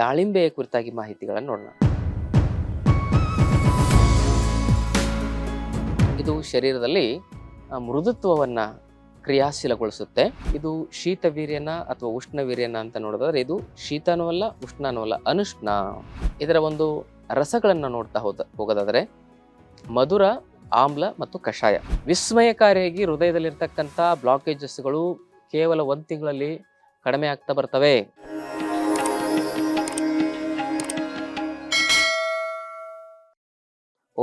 ದಾಳಿಂಬೆಯ ಕುರಿತಾಗಿ ಮಾಹಿತಿಗಳನ್ನು ನೋಡೋಣ. ಇದು ಶರೀರದಲ್ಲಿ ಮೃದುತ್ವವನ್ನ ಕ್ರಿಯಾಶೀಲಗೊಳಿಸುತ್ತೆ. ಇದು ಶೀತ ವೀರ್ಯನ ಅಥವಾ ಉಷ್ಣ ವೀರ್ಯನ ಅಂತ ನೋಡೋದಾದ್ರೆ ಇದು ಶೀತನೂ ಅಲ್ಲ ಅನುಷ್ಣ. ಇದರ ಒಂದು ರಸಗಳನ್ನು ನೋಡ್ತಾ ಹೋದ, ಹೋಗೋದಾದರೆ ಮಧುರ, ಆಮ್ಲ ಮತ್ತು ಕಷಾಯ. ವಿಸ್ಮಯಕಾರಿಯಾಗಿ ಹೃದಯದಲ್ಲಿರ್ತಕ್ಕಂಥ ಬ್ಲಾಕೇಜಸ್ಗಳು ಕೇವಲ ಒಂದು ತಿಂಗಳಲ್ಲಿ ಕಡಿಮೆ ಆಗ್ತಾ ಬರ್ತವೆ.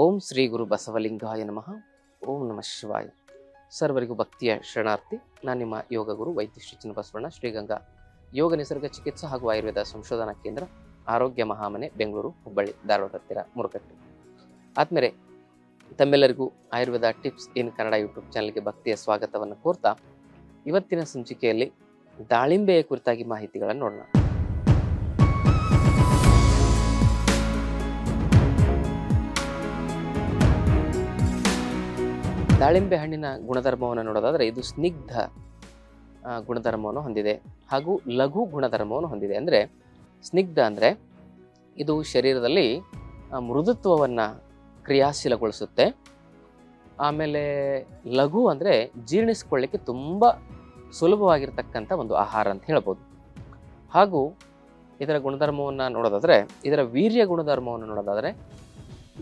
ಓಂ ಶ್ರೀ ಗುರು ಬಸವಲಿಂಗಾಯ ನಮಃ. ಓಂ ನಮಃ ಶಿವಾಯ. ಸರ್ವರಿಗೂ ಭಕ್ತಿಯ ಶರಣಾರ್ಥಿ, ನಾನು ನಿಮ್ಮ ಯೋಗ ಗುರು ವೈದ್ಯ ಶ್ರೀ ಬಸವಣ್ಣ ಶ್ರೀಗಂಗಾ ಯೋಗ ನಿಸರ್ಗ ಚಿಕಿತ್ಸಾ ಹಾಗೂ ಆಯುರ್ವೇದ ಸಂಶೋಧನಾ ಕೇಂದ್ರ, ಆರೋಗ್ಯ ಮಹಾಮನೆ, ಬೆಂಗಳೂರು, ಹುಬ್ಬಳ್ಳಿ, ಧಾರವಾಡ, ಹತ್ತಿರ ಮುರುಕಟ್ಟೆ ಆದ್ಮೇಲೆ ತಮ್ಮೆಲ್ಲರಿಗೂ Ayurveda tips in Kannada YouTube ಚಾನಲ್ಗೆ ಭಕ್ತಿಯ ಸ್ವಾಗತವನ್ನು ಕೋರ್ತಾ, ಇವತ್ತಿನ ಸಂಚಿಕೆಯಲ್ಲಿ ದಾಳಿಂಬೆಯ ಕುರಿತಾಗಿ ಮಾಹಿತಿಗಳನ್ನು ನೋಡೋಣ. ದಾಳಿಂಬೆ ಹಣ್ಣಿನ ಗುಣಧರ್ಮವನ್ನು ನೋಡೋದಾದರೆ ಇದು ಸ್ನಿಗ್ಧ ಗುಣಧರ್ಮವನ್ನು ಹೊಂದಿದೆ ಹಾಗೂ ಲಘು ಗುಣಧರ್ಮವನ್ನು ಹೊಂದಿದೆ. ಅಂದರೆ ಸ್ನಿಗ್ಧ ಅಂದರೆ ಇದು ಶರೀರದಲ್ಲಿ ಮೃದುತ್ವವನ್ನು ಕ್ರಿಯಾಶೀಲಗೊಳಿಸುತ್ತೆ. ಆಮೇಲೆ ಲಘು ಅಂದರೆ ಜೀರ್ಣಿಸ್ಕೊಳ್ಳಿಕ್ಕೆ ತುಂಬ ಸುಲಭವಾಗಿರ್ತಕ್ಕಂಥ ಒಂದು ಆಹಾರ ಅಂತ ಹೇಳ್ಬೋದು. ಹಾಗೂ ಇದರ ಗುಣಧರ್ಮವನ್ನು ನೋಡೋದಾದರೆ, ಇದರ ವೀರ್ಯ ಗುಣಧರ್ಮವನ್ನು ನೋಡೋದಾದರೆ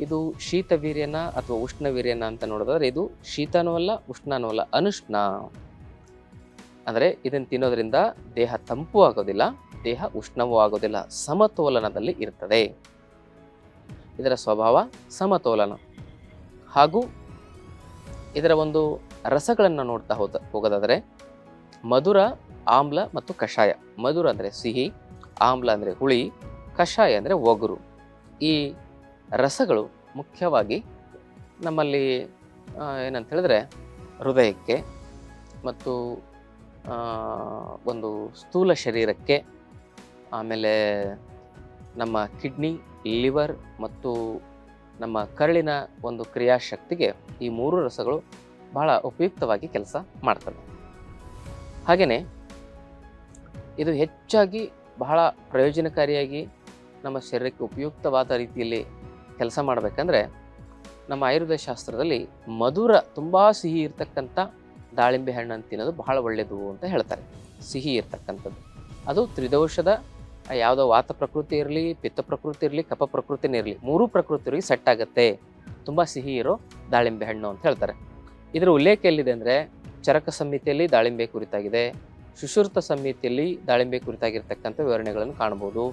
ಇದು ಶೀತ ವೀರ್ಯನ ಅಥವಾ ಉಷ್ಣ ವೀರ್ಯನ ಅಂತ ನೋಡೋದಾದ್ರೆ ಇದು ಶೀತನೂ ಅಲ್ಲ, ಉಷ್ಣನೂ ಅಲ್ಲ, ಅನುಷ್ಣ. ಅಂದರೆ ಇದನ್ನು ತಿನ್ನೋದ್ರಿಂದ ದೇಹ ತಂಪು ಆಗೋದಿಲ್ಲ, ದೇಹ ಉಷ್ಣವೂ ಆಗೋದಿಲ್ಲ, ಸಮತೋಲನದಲ್ಲಿ ಇರ್ತದೆ. ಇದರ ಸ್ವಭಾವ ಸಮತೋಲನ. ಹಾಗೂ ಇದರ ಒಂದು ರಸಗಳನ್ನು ನೋಡ್ತಾ ಹೋದ, ಹೋಗೋದಾದರೆ ಮಧುರ, ಆಮ್ಲ ಮತ್ತು ಕಷಾಯ. ಮಧುರ ಅಂದರೆ ಸಿಹಿ, ಆಮ್ಲ ಅಂದರೆ ಹುಳಿ, ಕಷಾಯ ಅಂದರೆ ಒಗರು. ಈ ರಸಗಳು ಮುಖ್ಯವಾಗಿ ನಮ್ಮಲ್ಲಿ ಏನಂತ ಹೇಳಿದ್ರೆ ಹೃದಯಕ್ಕೆ ಮತ್ತು ಒಂದು ಸ್ಥೂಲ ಶರೀರಕ್ಕೆ, ಆಮೇಲೆ ನಮ್ಮ ಕಿಡ್ನಿ, ಲಿವರ್ ಮತ್ತು ನಮ್ಮ ಕರಳಿನ ಒಂದು ಕ್ರಿಯಾಶಕ್ತಿಗೆ ಈ ಮೂರು ರಸಗಳು ಬಹಳ ಉಪಯುಕ್ತವಾಗಿ ಕೆಲಸ ಮಾಡ್ತವೆ. ಹಾಗೆಯೇ ಇದು ಹೆಚ್ಚಾಗಿ ಬಹಳ ಪ್ರಯೋಜನಕಾರಿಯಾಗಿ ನಮ್ಮ ಶರೀರಕ್ಕೆ ಉಪಯುಕ್ತವಾದ ರೀತಿಯಲ್ಲಿ ಕೆಲಸ ಮಾಡಬೇಕಂದ್ರೆ ನಮ್ಮ ಆಯುರ್ವೇದ ಶಾಸ್ತ್ರದಲ್ಲಿ ಮಧುರ, ತುಂಬ ಸಿಹಿ ಇರ್ತಕ್ಕಂಥ ದಾಳಿಂಬೆ ಹಣ್ಣನ್ನು ತಿನ್ನೋದು ಬಹಳ ಒಳ್ಳೆಯದು ಅಂತ ಹೇಳ್ತಾರೆ. ಸಿಹಿ ಇರ್ತಕ್ಕಂಥದ್ದು. ಅದು ತ್ರಿದೋಷದ, ಯಾವುದೋ ವಾತ ಪ್ರಕೃತಿ ಇರಲಿ, ಪಿತ್ತ ಪ್ರಕೃತಿ ಇರಲಿ ಕಪ ಪ್ರಕೃತಿನೇ ಇರಲಿ, ಮೂರೂ ಪ್ರಕೃತಿಯವರಿಗೆ ಸೆಟ್ ಆಗುತ್ತೆ. ತುಂಬ ಸಿಹಿ ಇರೋ ದಾಳಿಂಬೆ ಹಣ್ಣು ಅಂತ ಹೇಳ್ತಾರೆ. ಇದರ ಉಲ್ಲೇಖ ಎಲ್ಲಿದೆ ಅಂದರೆ ಚರಕ ಸಂಹಿತೆಯಲ್ಲಿ ದಾಳಿಂಬೆ ಕುರಿತಾಗಿದೆ. ಸುಶ್ರುತ ಸಂಹಿತೆಯಲ್ಲಿ ದಾಳಿಂಬೆ ಕುರಿತಾಗಿರ್ತಕ್ಕಂಥ ವಿವರಣೆಗಳನ್ನು ಕಾಣ್ಬೋದು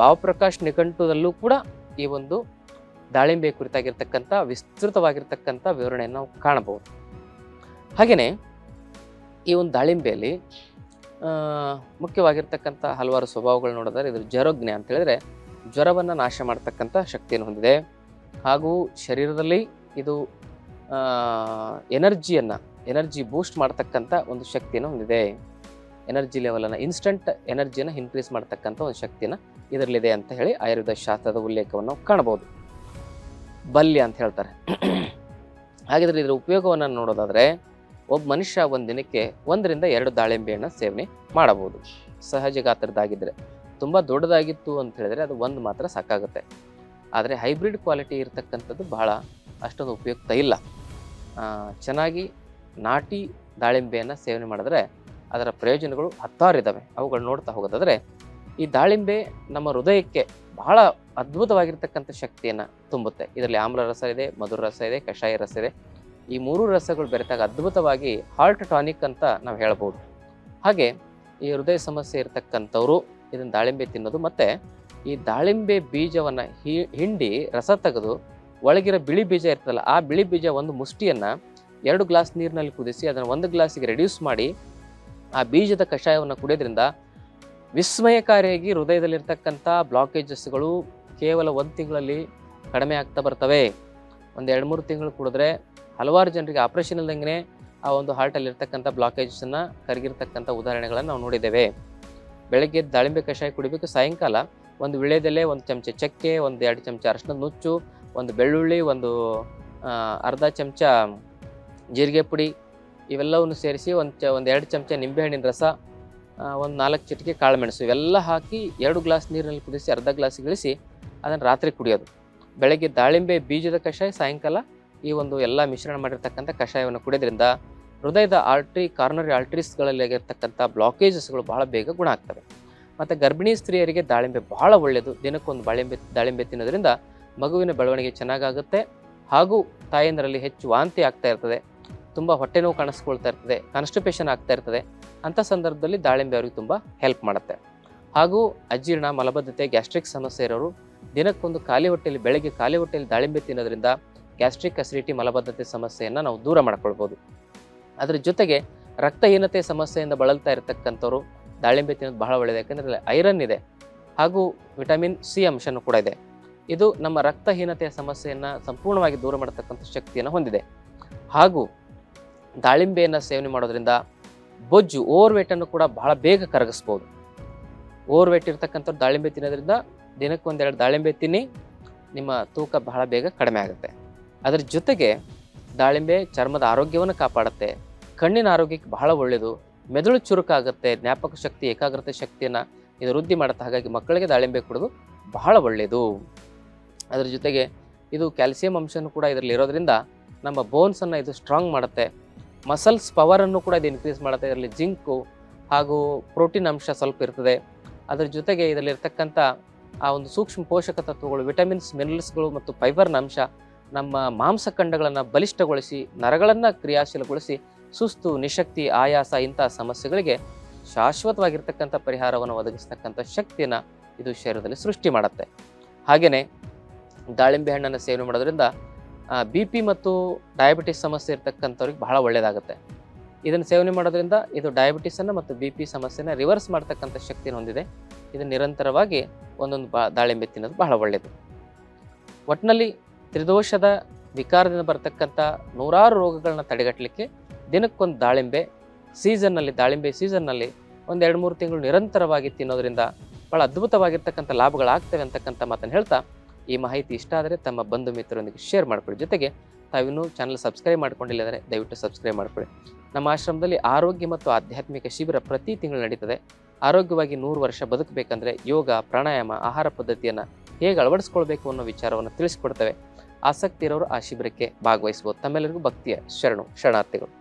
ಭಾವಪ್ರಕಾಶ್ ನಿಘಂಟುದಲ್ಲೂ ಕೂಡ ಈ ಒಂದು ದಾಳಿಂಬೆ ಕುರಿತಾಗಿರ್ತಕ್ಕಂಥ, ವಿಸ್ತೃತವಾಗಿರ್ತಕ್ಕಂಥ ವಿವರಣೆಯನ್ನು ನಾವು ಕಾಣಬಹುದು. ಹಾಗೆಯೇ ಈ ಒಂದು ದಾಳಿಂಬೆಯಲ್ಲಿ ಮುಖ್ಯವಾಗಿರ್ತಕ್ಕಂಥ ಹಲವಾರು ಸ್ವಭಾವಗಳು ನೋಡಿದ್ರೆ, ಇದ್ರ ಜ್ವರಜ್ಞ ಅಂತ ಹೇಳಿದ್ರೆ, ಜ್ವರವನ್ನು ನಾಶ ಮಾಡ್ತಕ್ಕಂಥ ಶಕ್ತಿಯನ್ನು ಹೊಂದಿದೆ. ಹಾಗೂ ಶರೀರದಲ್ಲಿ ಇದು ಎನರ್ಜಿಯನ್ನು, ಎನರ್ಜಿ ಬೂಸ್ಟ್ ಮಾಡ್ತಕ್ಕಂಥ ಒಂದು ಶಕ್ತಿಯನ್ನು ಹೊಂದಿದೆ. ಎನರ್ಜಿ ಲೆವೆಲನ್ನು, ಇನ್ಸ್ಟಂಟ್ ಎನರ್ಜಿಯನ್ನು ಇನ್ಕ್ರೀಸ್ ಮಾಡ್ತಕ್ಕಂಥ ಒಂದು ಶಕ್ತಿಯನ್ನು ಇದರಲ್ಲಿದೆ ಅಂತ ಹೇಳಿ ಆಯುರ್ವೇದ ಶಾಸ್ತ್ರದ ಉಲ್ಲೇಖವನ್ನು ಕಾಣಬಹುದು. ಬಲ್ಯ ಅಂತ ಹೇಳ್ತಾರೆ. ಹಾಗಿದ್ರೆ ಇದರ ಉಪಯೋಗವನ್ನು ನೋಡೋದಾದ್ರೆ ಒಬ್ಬ ಮನುಷ್ಯ ಒಂದು ದಿನಕ್ಕೆ ಒಂದರಿಂದ ಎರಡು ದಾಳಿಂಬೆಯನ್ನು ಸೇವನೆ ಮಾಡಬಹುದು. ಸಹಜ ಗಾತ್ರದ್ದಾಗಿದ್ದರೆ ತುಂಬ ದೊಡ್ಡದಾಗಿತ್ತು ಅಂತ ಹೇಳಿದ್ರೆ ಅದು ಒಂದು ಮಾತ್ರ ಸಾಕಾಗುತ್ತೆ. ಆದರೆ ಹೈಬ್ರಿಡ್ ಕ್ವಾಲಿಟಿ ಇರತಕ್ಕಂಥದ್ದು ಬಹಳ ಅಷ್ಟೊಂದು ಉಪಯುಕ್ತ ಇಲ್ಲ. ಚೆನ್ನಾಗಿ ನಾಟಿ ದಾಳಿಂಬೆಯನ್ನು ಸೇವನೆ ಮಾಡಿದ್ರೆ ಅದರ ಪ್ರಯೋಜನಗಳು ಹತ್ತಾರು ಇದ್ದಾವೆ ಅವುಗಳು ನೋಡ್ತಾ ಹೋಗೋದಾದ್ರೆ ಈ ದಾಳಿಂಬೆ ನಮ್ಮ ಹೃದಯಕ್ಕೆ ಬಹಳ ಅದ್ಭುತವಾಗಿರ್ತಕ್ಕಂಥ ಶಕ್ತಿಯನ್ನು ತುಂಬುತ್ತೆ. ಇದರಲ್ಲಿ ಆಮ್ಲ ರಸ ಇದೆ, ಮಧುರ ರಸ ಇದೆ, ಕಷಾಯ ರಸ ಇದೆ. ಈ ಮೂರು ರಸಗಳು ಬೆರೆತಾಗ ಅದ್ಭುತವಾಗಿ ಹಾರ್ಟ್ ಟಾನಿಕ್ ಅಂತ ನಾವು ಹೇಳ್ಬೋದು. ಹಾಗೆ ಈ ಹೃದಯ ಸಮಸ್ಯೆ ಇರತಕ್ಕಂಥವ್ರು ಇದನ್ನು ದಾಳಿಂಬೆ ತಿನ್ನೋದು ಮತ್ತು ಈ ದಾಳಿಂಬೆ ಬೀಜವನ್ನು ಹಿಂಡಿ ರಸ ತೆಗೆದು ಒಳಗಿರೋ ಬಿಳಿ ಬೀಜ ಇರ್ತದಲ್ಲ ಆ ಬಿಳಿ ಬೀಜ ಒಂದು ಮುಷ್ಟಿಯನ್ನು ಎರಡು ಗ್ಲಾಸ್ ನೀರಿನಲ್ಲಿ ಕುದಿಸಿ ಅದನ್ನು ಒಂದು ಗ್ಲಾಸಿಗೆ ರೆಡ್ಯೂಸ್ ಮಾಡಿ ಆ ಬೀಜದ ಕಷಾಯವನ್ನು ಕುಡಿಯೋದ್ರಿಂದ ವಿಸ್ಮಯಕಾರಿಯಾಗಿ ಹೃದಯದಲ್ಲಿರ್ತಕ್ಕಂಥ ಬ್ಲಾಕೇಜಸ್ಗಳು ಕೇವಲ ಒಂದು ತಿಂಗಳಲ್ಲಿ ಕಡಿಮೆ ಆಗ್ತಾ ಬರ್ತವೆ. ಒಂದು ಎರಡು ಮೂರು ತಿಂಗಳು ಕುಡಿದ್ರೆ ಹಲವಾರು ಜನರಿಗೆ ಆಪರೇಷನ್ ಇಲ್ದಂಗೆ ಆ ಒಂದು ಹಾರ್ಟಲ್ಲಿರ್ತಕ್ಕಂಥ ಬ್ಲಾಕೇಜಸ್ಸನ್ನು ಕರಗಿರ್ತಕ್ಕಂಥ ಉದಾಹರಣೆಗಳನ್ನು ನಾವು ನೋಡಿದ್ದೇವೆ. ಬೆಳಗ್ಗೆ ದಾಳಿಂಬೆ ಕಷಾಯ ಕುಡಿಬೇಕು, ಸಾಯಂಕಾಲ ಒಂದು ವಿಳೆದೆಲೆ ಒಂದು ಚಮಚ ಚಕ್ಕೆ, ಒಂದು ಎರಡು ಚಮಚ ಅರಶಿನ ನುಚ್ಚು, ಒಂದು ಬೆಳ್ಳುಳ್ಳಿ, ಒಂದು ಅರ್ಧ ಚಮಚ ಜೀರಿಗೆ ಪುಡಿ ಇವೆಲ್ಲವನ್ನು ಸೇರಿಸಿ ಒಂದು ಚ, ಒಂದು ಎರಡು ಚಮಚ ನಿಂಬೆಹಣ್ಣಿನ ರಸ ಒಂದು ನಾಲ್ಕು ಚಿಟಿಕೆ ಕಾಳುಮೆಣಸು ಇವೆಲ್ಲ ಹಾಕಿ ಎರಡು ಗ್ಲಾಸ್ ನೀರಿನಲ್ಲಿ ಕುದಿಸಿ ಅರ್ಧ ಗ್ಲಾಸ್ ಇಳಿಸಿ ಅದನ್ನು ರಾತ್ರಿ ಕುಡಿಯೋದು. ಬೆಳಗ್ಗೆ ದಾಳಿಂಬೆ ಬೀಜದ ಕಷಾಯ, ಸಾಯಂಕಾಲ ಈ ಒಂದು ಎಲ್ಲ ಮಿಶ್ರಣ ಮಾಡಿರ್ತಕ್ಕಂಥ ಕಷಾಯವನ್ನು ಕುಡಿಯೋದ್ರಿಂದ ಹೃದಯದ ಆರ್ಟ್ರಿ ಕಾರ್ನರಿ ಆರ್ಟ್ರೀಸ್ಗಳಲ್ಲಿ ಆಗಿರ್ತಕ್ಕಂಥ ಬ್ಲಾಕೇಜಸ್ಗಳು ಬಹಳ ಬೇಗ ಗುಣ ಆಗ್ತವೆ. ಮತ್ತು ಗರ್ಭಿಣಿ ಸ್ತ್ರೀಯರಿಗೆ ದಾಳಿಂಬೆ ಬಹಳ ಒಳ್ಳೆಯದು ದಿನಕ್ಕೊಂದು ಬಾಳಿಂಬೆ, ದಾಳಿಂಬೆ ತಿನ್ನೋದ್ರಿಂದ ಮಗುವಿನ ಬೆಳವಣಿಗೆ ಚೆನ್ನಾಗಾಗುತ್ತೆ ಹಾಗೂ ತಾಯಂದರಲ್ಲಿ ಹೆಚ್ಚು ವಾಂತಿ ಆಗ್ತಾ ಇರ್ತದೆ. ತುಂಬ ಹೊಟ್ಟೆ ನೋವು ಕಾಣಿಸ್ಕೊಳ್ತಾ ಇರ್ತದೆ ಕಾನ್ಸ್ಟಿಪೇಷನ್ ಆಗ್ತಾ ಇರ್ತದೆ ಅಂಥ ಸಂದರ್ಭದಲ್ಲಿ ದಾಳಿಂಬೆ ಅವರಿಗೆ ತುಂಬ ಹೆಲ್ಪ್ ಮಾಡುತ್ತೆ. ಹಾಗೂ ಅಜೀರ್ಣ, ಮಲಬದ್ಧತೆ ಗ್ಯಾಸ್ಟ್ರಿಕ್ ಸಮಸ್ಯೆ ಇರೋರು ದಿನಕ್ಕೊಂದು ಖಾಲಿ ಹೊಟ್ಟೆಯಲ್ಲಿ ಬೆಳಗ್ಗೆ ಖಾಲಿ ಹೊಟ್ಟೆಯಲ್ಲಿ ದಾಳಿಂಬೆ ತಿನ್ನೋದ್ರಿಂದ ಗ್ಯಾಸ್ಟ್ರಿಕ್ ಅಸಿಡಿಟಿ ಮಲಬದ್ಧತೆ ಸಮಸ್ಯೆಯನ್ನು ನಾವು ದೂರ ಮಾಡ್ಕೊಳ್ಬೋದು. ಅದರ ಜೊತೆಗೆ ರಕ್ತಹೀನತೆ ಸಮಸ್ಯೆಯಿಂದ ಬಳಲ್ತಾ ಇರತಕ್ಕಂಥವ್ರು ದಾಳಿಂಬೆ ತಿನ್ನೋದು ಬಹಳ ಒಳ್ಳೆಯದು ಯಾಕಂದರೆ ಐರನ್ ಇದೆ ಹಾಗೂ ವಿಟಮಿನ್ ಸಿ ಅಂಶನೂ ಕೂಡ ಇದೆ. ಇದು ನಮ್ಮ ರಕ್ತಹೀನತೆಯ ಸಮಸ್ಯೆಯನ್ನು ಸಂಪೂರ್ಣವಾಗಿ ದೂರ ಮಾಡತಕ್ಕಂಥ ಶಕ್ತಿಯನ್ನು ಹೊಂದಿದೆ. ಹಾಗೂ ದಾಳಿಂಬೆಯನ್ನು ಸೇವನೆ ಮಾಡೋದ್ರಿಂದ ಬೊಜ್ಜು ಓವರ್ ವೇಟನ್ನು ಕೂಡ ಬಹಳ ಬೇಗ ಕರಗಿಸ್ಬೋದು. ಓವರ್ ವೇಟ್ ಇರ್ತಕ್ಕಂಥವ್ರು ದಾಳಿಂಬೆ ತಿನ್ನೋದ್ರಿಂದ ದಿನಕ್ಕೊಂದೆರಡು ದಾಳಿಂಬೆ ತಿನ್ನಿ, ನಿಮ್ಮ ತೂಕ ಬಹಳ ಬೇಗ ಕಡಿಮೆ ಆಗುತ್ತೆ. ಅದರ ಜೊತೆಗೆ ದಾಳಿಂಬೆ ಚರ್ಮದ ಆರೋಗ್ಯವನ್ನು ಕಾಪಾಡುತ್ತೆ, ಕಣ್ಣಿನ ಆರೋಗ್ಯಕ್ಕೆ ಬಹಳ ಒಳ್ಳೆಯದು ಮೆದುಳು ಚುರುಕಾಗುತ್ತೆ, ಜ್ಞಾಪಕ ಶಕ್ತಿ, ಏಕಾಗ್ರತೆ ಶಕ್ತಿಯನ್ನು ಇದು ವೃದ್ಧಿ ಮಾಡುತ್ತೆ. ಹಾಗಾಗಿ ಮಕ್ಕಳಿಗೆ ದಾಳಿಂಬೆ ಕೊಡೋದು ಬಹಳ ಒಳ್ಳೆಯದು ಅದರ ಜೊತೆಗೆ ಇದು ಕ್ಯಾಲ್ಸಿಯಂ ಅಂಶನೂ ಕೂಡ ಇದರಲ್ಲಿ ಇರೋದ್ರಿಂದ ನಮ್ಮ ಬೋನ್ಸನ್ನು ಇದು ಸ್ಟ್ರಾಂಗ್ ಮಾಡುತ್ತೆ. ಮಸಲ್ಸ್ ಪವರನ್ನು ಕೂಡ ಇದು ಇನ್ಕ್ರೀಸ್ ಮಾಡುತ್ತೆ. ಇದರಲ್ಲಿ ಜಿಂಕು ಹಾಗೂ ಪ್ರೋಟೀನ್ ಅಂಶ ಸ್ವಲ್ಪ ಇರ್ತದೆ. ಅದರ ಜೊತೆಗೆ ಇದರಲ್ಲಿರ್ತಕ್ಕಂಥ ಆ ಒಂದು ಸೂಕ್ಷ್ಮ ಪೋಷಕ ತತ್ವಗಳು, ವಿಟಮಿನ್ಸ್ ಮಿನರಲ್ಸ್ಗಳು ಮತ್ತು ಫೈಬರ್ನ ಅಂಶ ನಮ್ಮ ಮಾಂಸಖಂಡಗಳನ್ನು ಬಲಿಷ್ಠಗೊಳಿಸಿ, ನರಗಳನ್ನು ಕ್ರಿಯಾಶೀಲಗೊಳಿಸಿ, ಸುಸ್ತು, ನಿಶಕ್ತಿ, ಆಯಾಸ ಇಂಥ ಸಮಸ್ಯೆಗಳಿಗೆ ಶಾಶ್ವತವಾಗಿರ್ತಕ್ಕಂಥ ಪರಿಹಾರವನ್ನು ಒದಗಿಸ್ತಕ್ಕಂಥ ಶಕ್ತಿಯನ್ನು ಇದು ಶರೀರದಲ್ಲಿ ಸೃಷ್ಟಿ ಮಾಡುತ್ತೆ. ಹಾಗೆಯೇ ದಾಳಿಂಬೆ ಹಣ್ಣನ್ನು ಸೇವನೆ ಮಾಡೋದ್ರಿಂದ ಬಿ ಪಿ ಮತ್ತು ಡಯಾಬಿಟಿಸ್ ಸಮಸ್ಯೆ ಇರ್ತಕ್ಕಂಥವ್ರಿಗೆ ಬಹಳ ಒಳ್ಳೆಯದಾಗುತ್ತೆ ಇದನ್ನು ಸೇವನೆ ಮಾಡೋದ್ರಿಂದ ಇದು ಡಯಾಬಿಟಿಸನ್ನು ಮತ್ತು ಬಿ ಪಿ ಸಮಸ್ಯೆನ ರಿವರ್ಸ್ ಮಾಡ್ತಕ್ಕಂಥ ಶಕ್ತಿಯನ್ನು ಹೊಂದಿದೆ. ಇದು ನಿರಂತರವಾಗಿ ಒಂದೊಂದು ಬಾ, ದಾಳಿಂಬೆ ತಿನ್ನೋದು ಬಹಳ ಒಳ್ಳೆಯದು ಒಟ್ಟಿನಲ್ಲಿ ತ್ರಿದೋಷದ ವಿಕಾರದಿಂದ ಬರತಕ್ಕಂಥ ನೂರಾರು ರೋಗಗಳನ್ನ ತಡೆಗಟ್ಟಲಿಕ್ಕೆ ದಿನಕ್ಕೊಂದು ದಾಳಿಂಬೆ ಸೀಸನ್ನಲ್ಲಿ ದಾಳಿಂಬೆ ಸೀಸನ್ನಲ್ಲಿ ಒಂದು ಎರಡು ಮೂರು ತಿಂಗಳು ನಿರಂತರವಾಗಿ ತಿನ್ನೋದ್ರಿಂದ ಭಾಳ ಅದ್ಭುತವಾಗಿರ್ತಕ್ಕಂಥ ಲಾಭಗಳಾಗ್ತವೆ ಅಂತಕ್ಕಂಥ ಮಾತನ್ನು ಹೇಳ್ತಾ ಈ ಮಾಹಿತಿ ಇಷ್ಟ ಆದರೆ ತಮ್ಮ ಬಂಧು ಮಿತ್ರರೊಂದಿಗೆ ಶೇರ್ ಮಾಡಿಕೊಡಿ ಜೊತೆಗೆ ತಾವಿನ್ನೂ ಚಾನಲ್ ಸಬ್ಸ್ಕ್ರೈಬ್ ಮಾಡ್ಕೊಂಡಿಲ್ಲ ಅಂದರೆ ದಯವಿಟ್ಟು ಸಬ್ಸ್ಕ್ರೈಬ್ ಮಾಡ್ಕೊಳ್ಳಿ. ನಮ್ಮ ಆಶ್ರಮದಲ್ಲಿ ಆರೋಗ್ಯ ಮತ್ತು ಆಧ್ಯಾತ್ಮಿಕ ಶಿಬಿರ ಪ್ರತಿ ತಿಂಗಳು ನಡೀತದೆ. ಆರೋಗ್ಯವಾಗಿ ನೂರು ವರ್ಷ ಬದುಕಬೇಕಂದ್ರೆ ಯೋಗ, ಪ್ರಾಣಾಯಾಮ, ಆಹಾರ ಪದ್ಧತಿಯನ್ನು ಹೇಗೆ ಅಳವಡಿಸ್ಕೊಳ್ಬೇಕು ಅನ್ನೋ ವಿಚಾರವನ್ನು ತಿಳಿಸ್ಕೊಡ್ತವೆ. ಆಸಕ್ತಿ ಇರೋರು ಆ ಶಿಬಿರಕ್ಕೆ ಭಾಗವಹಿಸ್ಬೋದು. ತಮ್ಮೆಲ್ಲರಿಗೂ ಭಕ್ತಿಯ ಶರಣು, ಶರಣಾರ್ಥಿಗಳು.